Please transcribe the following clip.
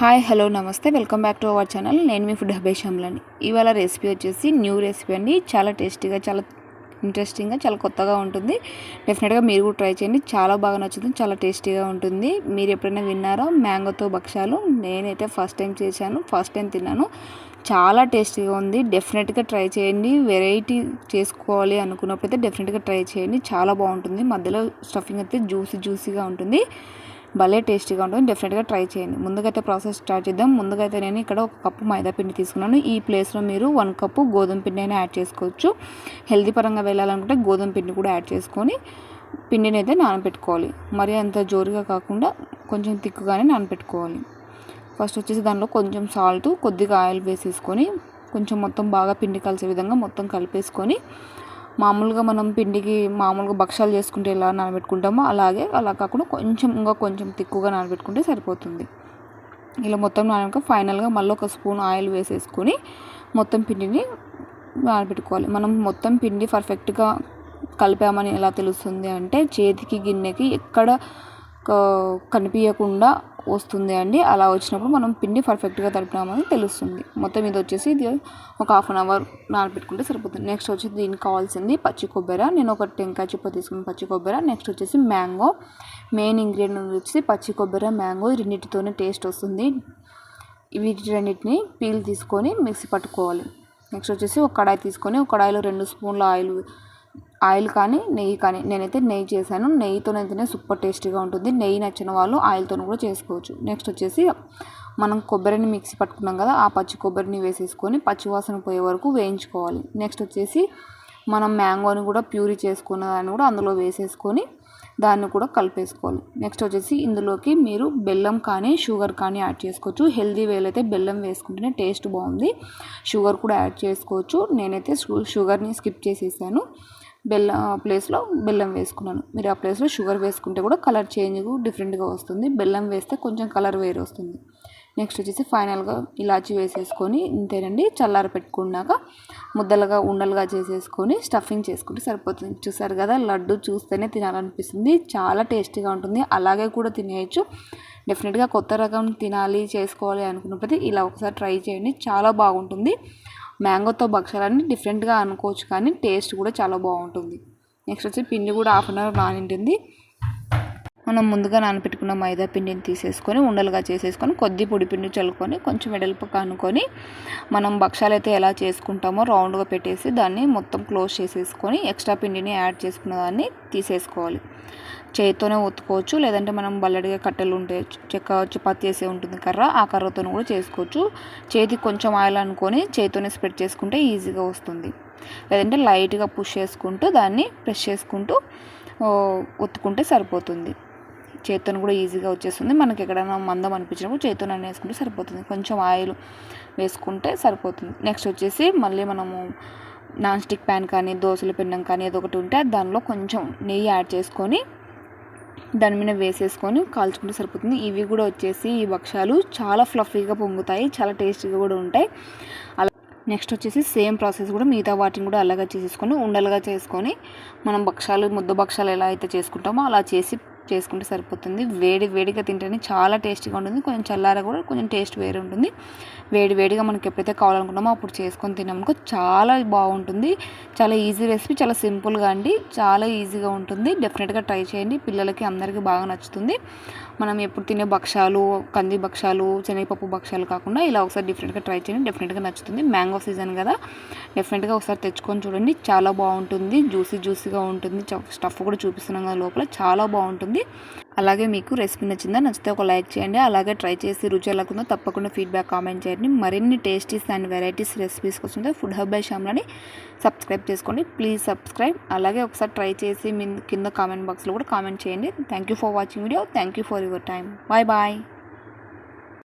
Hi hello నమస్తే. Welcome back to our channel. నేను మీ ఫుడ్ హబే శ్యామ్లని. ఇవాళ రెసిపీ వచ్చేసి న్యూ రెసిపీ అండి. చాలా టేస్టీగా చాలా ఇంట్రెస్టింగ్గా చాలా కొత్తగా ఉంటుంది. డెఫినెట్గా మీరు కూడా ట్రై చేయండి. చాలా బాగా నచ్చుతుంది చాలా టేస్టీగా ఉంటుంది. మీరు ఎప్పుడైనా విన్నారో? మ్యాంగోతో భక్షాలు నేనైతే ఫస్ట్ టైం చేశాను ఫస్ట్ టైం తిన్నాను. చాలా టేస్టీగా ఉంది. డెఫినెట్గా ట్రై చేయండి. వెరైటీ చేసుకోవాలి అనుకున్నప్పుడైతే డెఫినెట్గా ట్రై చేయండి. చాలా బాగుంటుంది. మధ్యలో స్టఫింగ్ అయితే జ్యూసీ జ్యూసీగా ఉంటుంది. భలే టేస్టీగా ఉంటుంది. డెఫినెట్గా ట్రై చేయండి. ముందుకైతే ప్రాసెస్ స్టార్ట్ చేద్దాం. ముందుకైతే నేను ఇక్కడ ఒక కప్పు మైదా పిండి తీసుకున్నాను. ఈ ప్లేస్లో మీరు వన్ కప్పు గోధుమ పిండి అయినా యాడ్ చేసుకోవచ్చు. హెల్తీ పరంగా వెళ్ళాలనుకుంటే గోధుమ పిండి కూడా యాడ్ చేసుకొని పిండిని అయితే నానబెట్టుకోవాలి. మరి అంత జోరుగా కాకుండా కొంచెం తిక్కుగానే నానబెట్టుకోవాలి. ఫస్ట్ వచ్చేసి దానిలో కొంచెం సాల్ట్ కొద్దిగా ఆయిల్ వేసేసుకొని కొంచెం మొత్తం బాగా పిండి కలిసే విధంగా మొత్తం కలిపేసుకొని మామూలుగా మనం పిండికి మామూలుగా భక్షాలు చేసుకుంటే ఎలా నానబెట్టుకుంటామో అలాగే అలా కాకుండా కొంచెం ఇంకా కొంచెం తిక్కుగా నానబెట్టుకుంటే సరిపోతుంది. ఇలా మొత్తం నానక ఫైనల్గా మళ్ళీ ఒక స్పూన్ ఆయిల్ వేసేసుకొని మొత్తం పిండిని నానబెట్టుకోవాలి. మనం మొత్తం పిండి పర్ఫెక్ట్గా కలిపామని ఎలా తెలుస్తుంది అంటే చేతికి గిన్నెకి ఎక్కడ కనిపించకుండా వస్తుంది అండి. అలా వచ్చినప్పుడు మనం పిండి పర్ఫెక్ట్గా తడిపినామని తెలుస్తుంది. మొత్తం ఇది వచ్చేసి ఇది ఒక హాఫ్ అన్ అవర్ నానబెట్టుకుంటే సరిపోతుంది. నెక్స్ట్ వచ్చి దీనికి కావాల్సింది పచ్చి కొబ్బరి. నేను ఒక టెంకాయ చిప్ప తీసుకుని పచ్చి కొబ్బరి. నెక్స్ట్ వచ్చేసి మ్యాంగో. మెయిన్ ఇంగ్రీడియంట్ వచ్చేసి పచ్చి కొబ్బరి మ్యాంగో రెండింటితోనే టేస్ట్ వస్తుంది. వీటి రెండింటిని పీల్ తీసుకొని మిక్సీ పట్టుకోవాలి. నెక్స్ట్ వచ్చేసి ఒక కడాయి తీసుకొని ఒక కడాయిలో రెండు స్పూన్ల ఆయిల్ ఆయిల్ కానీ నెయ్యి కానీ నేనైతే నెయ్యి చేశాను. నెయ్యితోనైతేనే సూపర్ టేస్టీగా ఉంటుంది. నెయ్యి నచ్చిన వాళ్ళు ఆయిల్తో కూడా చేసుకోవచ్చు. నెక్స్ట్ వచ్చేసి మనం కొబ్బరిని మిక్సీ పట్టుకున్నాం కదా ఆ పచ్చి కొబ్బరిని వేసేసుకొని పచ్చివాసన పోయే వరకు వేయించుకోవాలి. నెక్స్ట్ వచ్చేసి మనం మ్యాంగోని కూడా ప్యూరీ చేసుకున్న దాన్ని కూడా అందులో వేసేసుకొని దాన్ని కూడా కలిపేసుకోవాలి. నెక్స్ట్ వచ్చేసి ఇందులోకి మీరు బెల్లం కానీ షుగర్ కానీ యాడ్ చేసుకోవచ్చు. హెల్దీ వేలైతే బెల్లం వేసుకుంటేనే టేస్ట్ బాగుంది. షుగర్ కూడా యాడ్ చేసుకోవచ్చు. నేనైతే షుగర్ని స్కిప్ చేసేసాను. బెల్లం ప్లేస్లో బెల్లం వేసుకున్నాను. మీరు ఆ ప్లేస్లో షుగర్ వేసుకుంటే కూడా కలర్ చేంజ్ డిఫరెంట్గా వస్తుంది. బెల్లం వేస్తే కొంచెం కలర్ వేరు వస్తుంది నెక్స్ట్ వచ్చేసి ఫైనల్గా ఇలాచి వేసేసుకొని ఇంతేనండి చల్లారి పెట్టుకున్నాక ముద్దలుగా ఉండలుగా చేసేసుకొని స్టఫింగ్ చేసుకుంటే సరిపోతుంది. చూసారు కదా లడ్డు చూస్తేనే తినాలనిపిస్తుంది చాలా టేస్టీగా ఉంటుంది అలాగే కూడా తినేయచ్చు. డెఫినెట్గా కొత్త రకం తినాలి చేసుకోవాలి అనుకున్నప్పుడు ఇలా ఒకసారి ట్రై చేయండి చాలా బాగుంటుంది. మ్యాంగోతో భక్షాలన్నీ డిఫరెంట్గా అనుకోవచ్చు కానీ టేస్ట్ కూడా చాలా బాగుంటుంది. నెక్స్ట్ వచ్చి పిండి కూడా హాఫ్ అన్ అవర్ నానింటుంది. మనం ముందుగా నానపెట్టుకున్న మైదా పిండిని తీసేసుకొని ఉండలుగా చేసేసుకొని కొద్ది పొడి పిండి చల్లుకొని కొంచెం వెడల్పు కానుకొని మనం భక్షాలు అయితే ఎలా చేసుకుంటామో రౌండ్గా పెట్టేసి దాన్ని మొత్తం క్లోజ్ చేసేసుకొని ఎక్స్ట్రా పిండిని యాడ్ చేసుకున్న దాన్ని తీసేసుకోవాలి. చేతితోనే ఒత్తుకోవచ్చు లేదంటే మనం బల్లడిగా కట్టెలు ఉంటే చెక్క చపాతి చేసే ఉంటుంది కర్ర ఆ కర్రతో కూడా చేసుకోవచ్చు. చేతికి కొంచెం ఆయిల్ అనుకొని చేతితోనే స్ప్రెడ్ చేసుకుంటే ఈజీగా వస్తుంది. లేదంటే లైట్గా పుష్ చేసుకుంటూ దాన్ని ప్రెస్ చేసుకుంటూ ఒత్తుకుంటే సరిపోతుంది. చేతితో కూడా ఈజీగా వచ్చేస్తుంది. మనకి ఎక్కడైనా మందం అనిపించినప్పుడు చేతితో వేసుకుంటే సరిపోతుంది. కొంచెం ఆయిల్ వేసుకుంటే సరిపోతుంది. నెక్స్ట్ వచ్చేసి మళ్ళీ మనము నాన్ స్టిక్ ప్యాన్ కానీ దోశల పిండం కానీ ఏదో ఒకటి ఉంటే దానిలో కొంచెం నెయ్యి యాడ్ చేసుకొని దాని మీద వేసేసుకొని కాల్చుకుంటే సరిపోతుంది. ఇవి కూడా వచ్చేసి ఈ భక్ష్యాలు చాలా ఫ్లఫీగా పొంగుతాయి. చాలా టేస్టీగా కూడా ఉంటాయి. అలా నెక్స్ట్ వచ్చేసి సేమ్ ప్రాసెస్ కూడా మిగతా వాటిని కూడా అలాగా చేసేసుకొని ఉండలుగా చేసుకొని మనం భక్షాలు ముద్ద భక్షాలు ఎలా అయితే చేసుకుంటామో అలా చేసి చేసుకుంటే సరిపోతుంది. వేడి వేడిగా తింటేనే చాలా టేస్టీగా ఉంటుంది. కొంచెం చల్లార కూడా కొంచెం టేస్ట్ వేరే ఉంటుంది. వేడి వేడిగా మనకి ఎప్పుడైతే కావాలనుకున్నామో అప్పుడు చేసుకొని తిన్నామనుకో చాలా బాగుంటుంది. చాలా ఈజీ రెసిపీ చాలా సింపుల్గా అండి. చాలా ఈజీగా ఉంటుంది. డెఫినెట్గా ట్రై చేయండి. పిల్లలకి అందరికీ బాగా నచ్చుతుంది. మనం ఎప్పుడు తినే భక్షాలు కంది భక్షాలు శనగపప్పు భక్షాలు కాకుండా ఇలా ఒకసారి డిఫరెంట్గా ట్రై చేయండి. డెఫినెట్గా నచ్చుతుంది. మ్యాంగో సీజన్ కదా. డెఫినెట్గా ఒకసారి తెచ్చుకొని చూడండి. చాలా బాగుంటుంది. జ్యూసీ జ్యూసీగా ఉంటుంది. స్టఫ్ కూడా చూపిస్తున్నాం కదా లోపల. చాలా బాగుంటుంది. అలాగే మీకు రెసిపీ నచ్చిందా నచ్చితే ఒక లైక్ చేయండి. అలాగే ట్రై చేసి రుచి ఎలా తప్పకుండా ఫీడ్బ్యాక్ కామెంట్ చేయండి. మరిన్ని టేస్టీస్ అండ్ వెరైటీస్ రెసిపీస్ కోసం ఫుడ్ హబ్ బై శ్యామ్లని సబ్స్క్రైబ్ చేసుకోండి. Please subscribe. అలాగే ఒకసారి ట్రై చేసి మీ కింద కామెంట్ బాక్స్లో కూడా కామెంట్ చేయండి. Thank you for watching video. Thank you for your time bye bye.